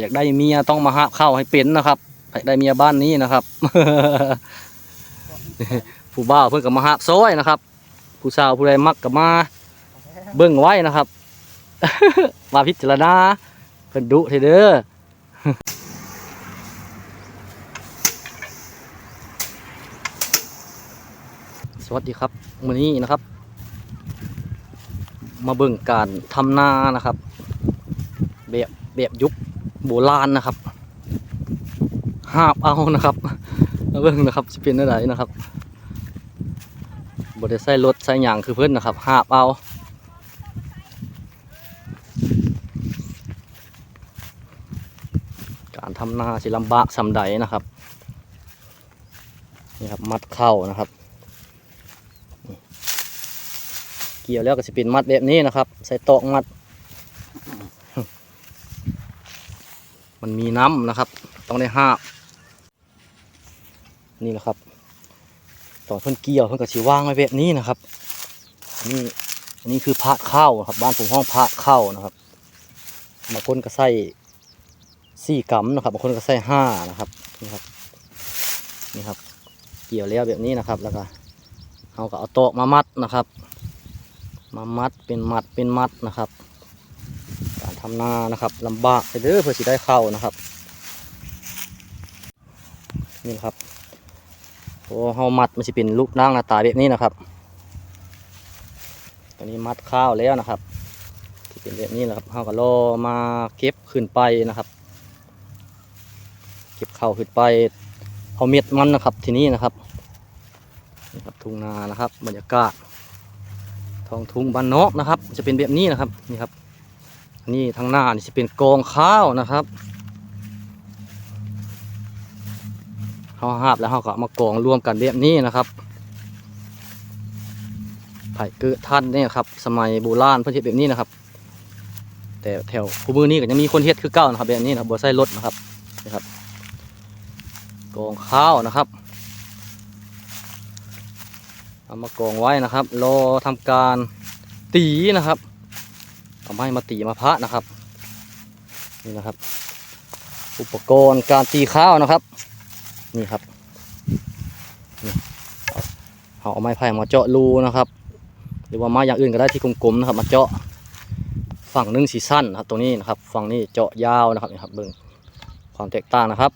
อยากได้เมียต้องมาหาเข้าให้เป็นนะครับใครได้เมียบ้านนี้นะครับ ผู้บ่าวเพิ่นก็มาหาซอยนะครับ ผู้สาวผู้ใดมักก็มา เบิ่งไว้นะครับ มาพิจารณาเพิ่นดุเถอะเด้อสวัสดีครับมื้อนี้นะครับ มาเบิ่งการทำนานะครับ แบบแบบยุค โบราณนะครับหาบเอานะครับมาเบิ่งนะครับจะเป็นอะไรนะครับบได้ใส่รถใส่หยางคือเพิ่อนนะครับหาบเอาการทำนาสิลำบากสำใดนะครับนี่ครับมัดเข้านะครับ เกี่ยวแล้วก็จะเป็นมัดแบบนี้นะครับ ใส่ตอกมัด มันมีน้ำนะครับ ต้องได้ห้านี่แหละครับตอนเพิ่นเกี่ยวเพิ่นก็สิวางไว้แบบนี้นะครับนี่อันนี้คือพระเข้าครับ บ้านผมห้องพระเข้านะครับบางคนก็ใส่สี่กำนะครับบางคนก็ใส่ห้านะครับนี่ครับนี่ครับ เกี่ยวแล้วแบบนี้นะครับ แล้วก็เขาก็เอาโต๊ะมามัดนะครับ มามัดเป็นมัดเป็นมัดนะครับ การทำนานะครับลำบากไปเด้อเพื่อสิได้เข้านะครับ นี่ครับโอ้เฮามัดมันจะเป็นลูกนางหน้าตาแบบนี้นะครับตอนนี้มัดข้าวแล้วนะครับที่เป็นแบบนี้นะครับเฮาก็รอมาเก็บขึ้นไปนะครับ เก็บข้าวขึ้นไปเอาเม็ดมันนะครับที่นี้นะครับนี่ครับทุ่งนานะครับบรรยากาศท้องทุ่งบ้านนอกนะครับ จะเป็นแบบนี้นะครับนี่ครับ นนี้ทางหน้านี่จะเป็นกองข้าวนะครับเขาหาบแล้วเขาก็เอามากองรวมกันแบบนี้นะครับไผ่เกิดท่านเนี่ยครับ สมัยโบราณเพื่อเฮ็ดแบบนี้นะครับ แต่แถวคูมือนี้ก็ยังมีคนเฮ็ดคือเก่านะครับแบบนี้นะครับบัวไส้รถนะครับนี่ครับกองข้าวนะครับเอามากองไว้นะครับ รอทำการตีนะครับ เอาไม้มาตีมาพระนะครับ นี่นะครับ อุปกรณ์การตีข้าวนะครับ นี่ครับเอาเอาไม้ไผ่มาเจาะรูนะครับ หรือว่าไม้อย่างอื่นก็ได้ที่กลมๆนะครับ มาเจาะฝั่งหนึงสีสั้นนะครับตรงนี้นะครับ ฝั่งนี้เจาะยาวนะครับนี่ครับเบิ่งความแตกต่างนะครับ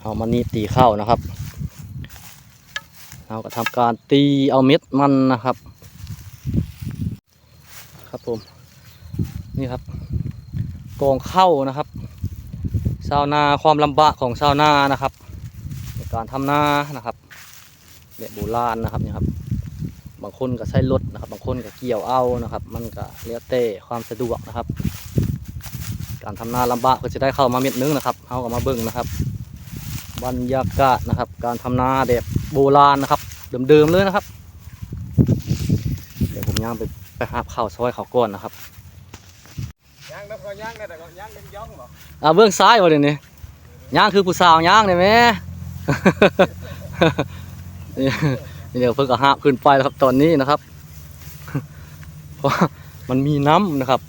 เอามานี่ตีข้าวนะครับเราก็ทำการตีเอาเม็ดมันนะครับ ครับผมนี่ครับกองเข้านะครับชาวนาความลำบากของชาวนานะครับในการทำนานะครับแบบโบราณนะครับนี่ครับ บางคนก็ใช้รถนะครับ บางคนก็เกี่ยวเอานะครับ มันก็แล้วแต่ความสะดวกนะครับ การทำนาลำบากก็จะได้เข้ามาเม็ดนึงนะครับเขาก็มาเบิ่งนะครับ บรรยากาศนะครับ การทำนาแบบโบราณนะครับเดิมๆเลยนะครับ เดี๋ยวผมย่างไป ไปหาข้าวซอยเขาวก่อนนะครับย่างแล้วก็ย่างได้แต่ก็ย่างเป็นย่องบ่อ่าเบื้องซ้ายวะเดี๋ยวนี้ย่างคือผู้สาวย่างเนี่ยแหม่นี่นี่เดี๋ยวเพิ่งก็หาบขึ้นไปแล้วครับตอนนี้นะครับ เพราะมันมีน้ำนะครับ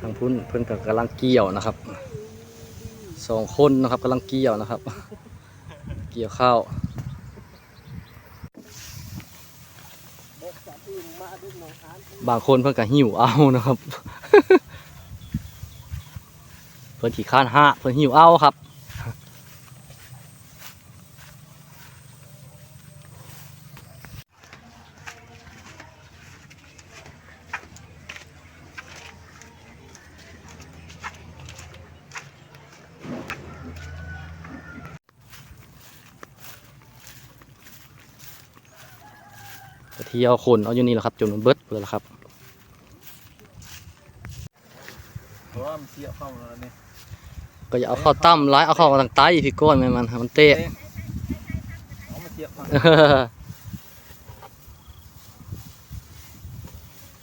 ทางพุ่นเพิ่นก็กำลังเกี่ยวนะครับสองคนนะครับกำลังเกี่ยวนะครับ เกี่ยวข้าว บกจั บางหนองหานบางคนเพิ่นก็หิวเอานะครับ เพิ่นขี่ข้านห้าเพิ่นหิวเอาครับ เที่ยวคนเอาอยู่นี่แหละครับจนมันเบิดเลยละครับเพราะว่ามันเสียเข้าแล้วนี่ก็อย่าเอาเข้าวตั้มร้ายเอาเข้าวมาทางใต้พี่ก้อนแม่มันให้มันเตะเอามาเสียเข้า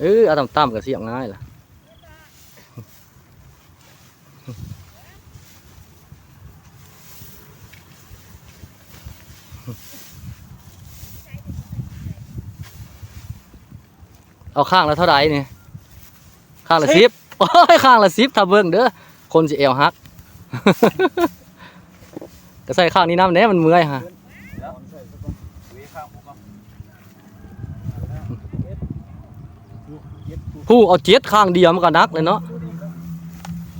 เออเอาตั้มตั้มๆก็เสียบง่ายล่ะ เอาข้างละเท่าไหร่เนี่ยข้างละสิบโอ้ยข้างละสิบถ้าเบิ่งเด้อคนสิเอวฮักก็ใส่ข้างนี้น้ำแหน่มันเมื่อยฮะเดี๋ยวใส่ซะก่อนวีข้างผมก่อนเย็ดเย็ดกูผู้เอาเจ็ดข้างเดียวมันก็นักเลยเนาะ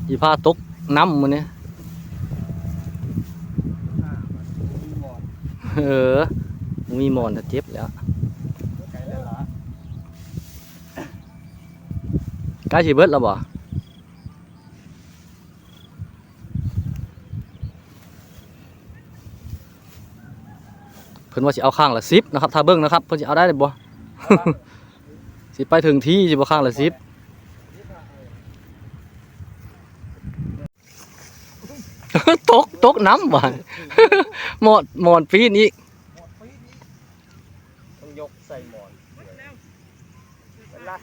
อีพาตกน้ำมันเนี่ยอ่ามีหมอนเออมีหมอนถ้าเจ็บแล้ว ไก่แล้วล่ะ ใก ล้สิเบิดแล้วบ่เพิ่นว่าสิเอาข้างละสิบนะครับถ้าเบิ่งนะครับเพิ่นสิเอาได้เลยบ่สิไปถึงที่สิบ่ข้างละสิบตกตกน้ำบ่หมดหมอนปีนอีก ต้องยกใส่หมอนเวลา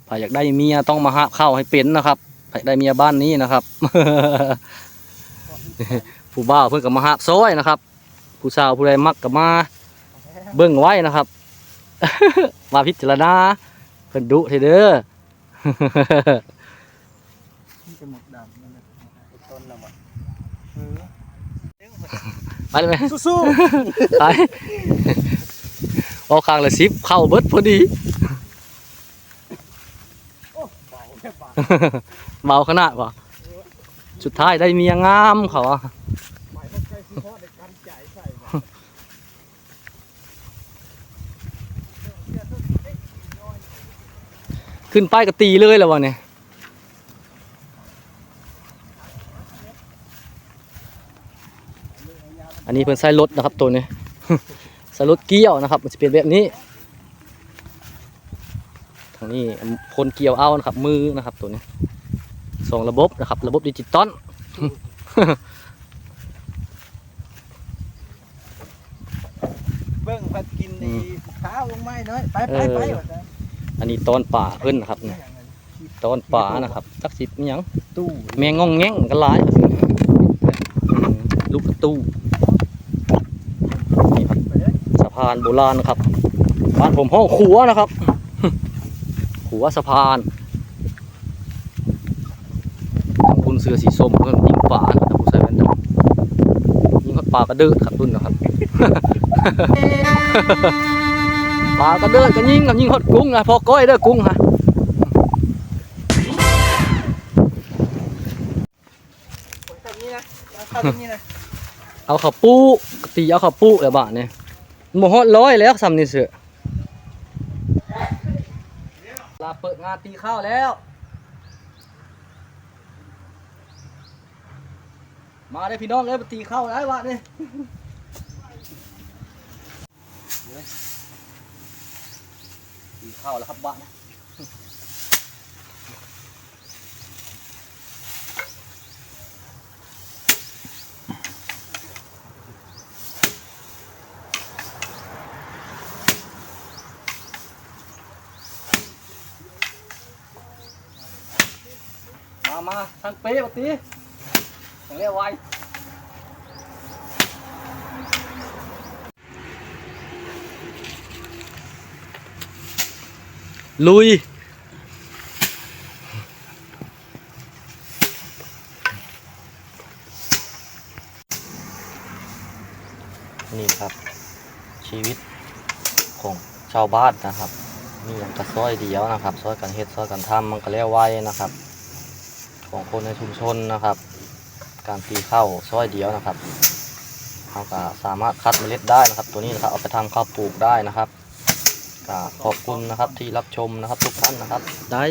ถ้าอยากได้เมียต้องมาหาเข้าวให้เป็นนะครับถ้าอยากได้เมียบ้านนี้นะครับผู้บ่าวเพิ่นก็มาหาซอยนะครับ ผู้สาวผู้ใดมักก็มา เบิ่งไว้นะครับ มาพิจารณาเพิ่นดุเถอะเด้อที่จะหมดดำนั่นแหละต้นละหมดไปเลยไหมสู้ไปเอาข้างละสิบเข้าเบิดพอดี ๆโอ้เบาแค่บาท เบาขนาดวะสุดท้ายได้เมียงามเขาอะหมาวขึ้นป้ายก็ตีเลยแล้ววะเนี่ยอันนี้เพิ่นใส่รถนะครับตัวนี้ใส่รถเกี่ยวนะครับ มันจะเป็นแบบนี้ นี้คนเกี่ยวเอานะครับ มือนะครับ ตัวนี้สองระบบนะครับ ระบบดิจิตอลเบิ่งพัดกินดีข้าวลงไม้น้อยไปไปไปว่าซะอันนี้ตอนป่าเพิ่นนะครับเนี่ยตอนป่านะครับจักสิบอิหยังตู้แมงงองแงงกันหลายครับอืมลูกกระตู้นี่ครับไปเลยสะพานโบราณนะครับบ้านผมห้องขัวนะครับ ขัวสะพานทางคุณเสือสีส้มเพิ่นยิงป่านะครับผู้ใส่แว่นดำยิงเขาป่ากระเดิดครับรุ่นนะครับป่ากระเดิดก็ยิงกับยิงฮอดกุ้งนะพอก้อยเด้อกุ้งฮะแบบนี้นะเอาเข้าแบบนี้นะเอาข้าวปูตีเอาข้าวปูแล้วบ้านเนี่ยมันบ่ฮอดร้อยแล้วซ้ำนี่เสือลา เปิดงานตีข้าวแล้ว มาได้พี่น้องเลยมาตีข้าวได้บ้านนี่ตีข้าวแล้วครับบ้าน มาทางเป๊ะมาตีทางเรียกไวลุยนี่ครับ ชีวิตของชาวบ้านนะครับ มีอย่างกระซ้อยเดียวนะครับซ้อยกันเฮ็ดซ้อยกันทำมันก็แล้วไว้นะครับ ของคนในชุมชนนะครับ การตีข้าวซ้อยเดียวนะครับเราก็สามารถคัดเมล็ดได้นะครับ ตัวนี้นะครับเอาไปทำข้าวปลูกได้นะครับขอบคุณนะครับที่รับชมนะครับทุกท่านนะครับได้